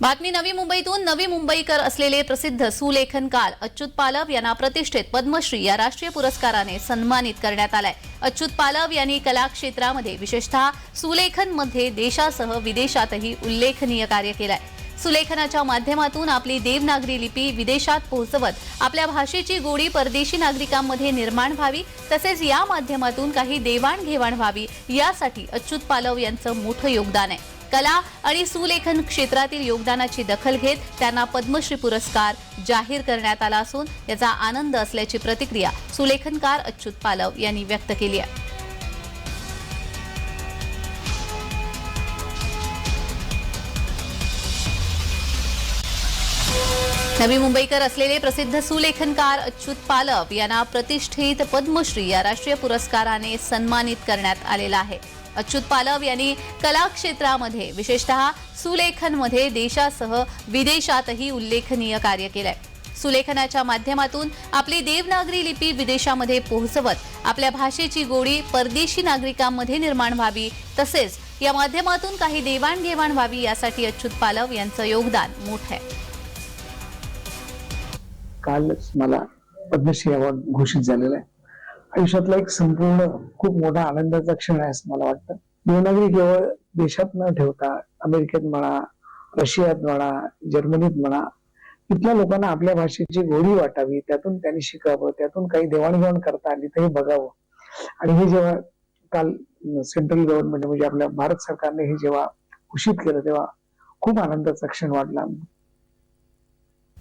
बातमी नवी मुंबईतून. नवी मुंबईकर असलेले प्रसिद्ध सुलेखनकार अच्युत पालव यांना प्रतिष्ठित पद्मश्री या राष्ट्रीय पुरस्काराने सन्मानित करण्यात आलाय. अच्युत पालव यांनी कला क्षेत्रामध्ये विशेषतः सुलेखनमध्ये देशासह विदेशातही उल्लेखनीय कार्य केलंय. सुलेखनाच्या माध्यमातून आपली देवनागरी लिपी विदेशात पोहोचवत आपल्या भाषेची गोडी परदेशी नागरिकांमध्ये निर्माण व्हावी तसेच या माध्यमातून काही देवाणघेवाण व्हावी यासाठी अच्युत पालव यांचं मोठं योगदान आहे. कला आणि सुलेखन क्षेत्रातील योगदानाची दखल घेत त्यांना पद्मश्री पुरस्कार जाहीर करण्यात आला असून याचा आनंद असल्याची प्रतिक्रिया सुलेखनकार अच्युत पालव यांनी व्यक्त केली आहे. नवी मुंबईकर असलेले प्रसिद्ध सुलेखनकार अच्युत पालव यांना प्रतिष्ठित पद्मश्री या राष्ट्रीय पुरस्काराने सन्मानित करण्यात आलेला आहे. अच्युत पालव यांनी कला क्षेत्रामध्ये विशेषतः सुलेखनमध्ये देशासह विदेशातही उल्लेखनीय कार्य केलंय. सुलेखनाच्या माध्यमातून आपली देवनागरी लिपी विदेशामध्ये पोहोचवत आपल्या भाषेची गोडी परदेशी नागरिकांमध्ये निर्माण व्हावी तसेच या माध्यमातून काही देवाणघेवाण व्हावी यासाठी अच्युत पालव यांचं योगदान मोठं आहे. कालच मला पद्मश्री अवॉर्ड घोषित झालेला आहे. आयुष्यातला एक संपूर्ण खूप मोठा आनंदाचा क्षण आहे असं मला वाटतं. देवनागरी केवळ देशात न ठेवता अमेरिकेत म्हणा रशियात म्हणा जर्मनीत म्हणा तिथल्या लोकांना आपल्या भाषेची गोडी वाटावी त्यातून त्यांनी शिकावं त्यातून काही देवाणघेवाण करता आली तर हे बघावं. आणि हे जेव्हा काल सेंट्रल गव्हर्नमेंट म्हणजे आपल्या भारत सरकारने हे जेव्हा घोषित केलं तेव्हा खूप आनंदाचा क्षण वाटला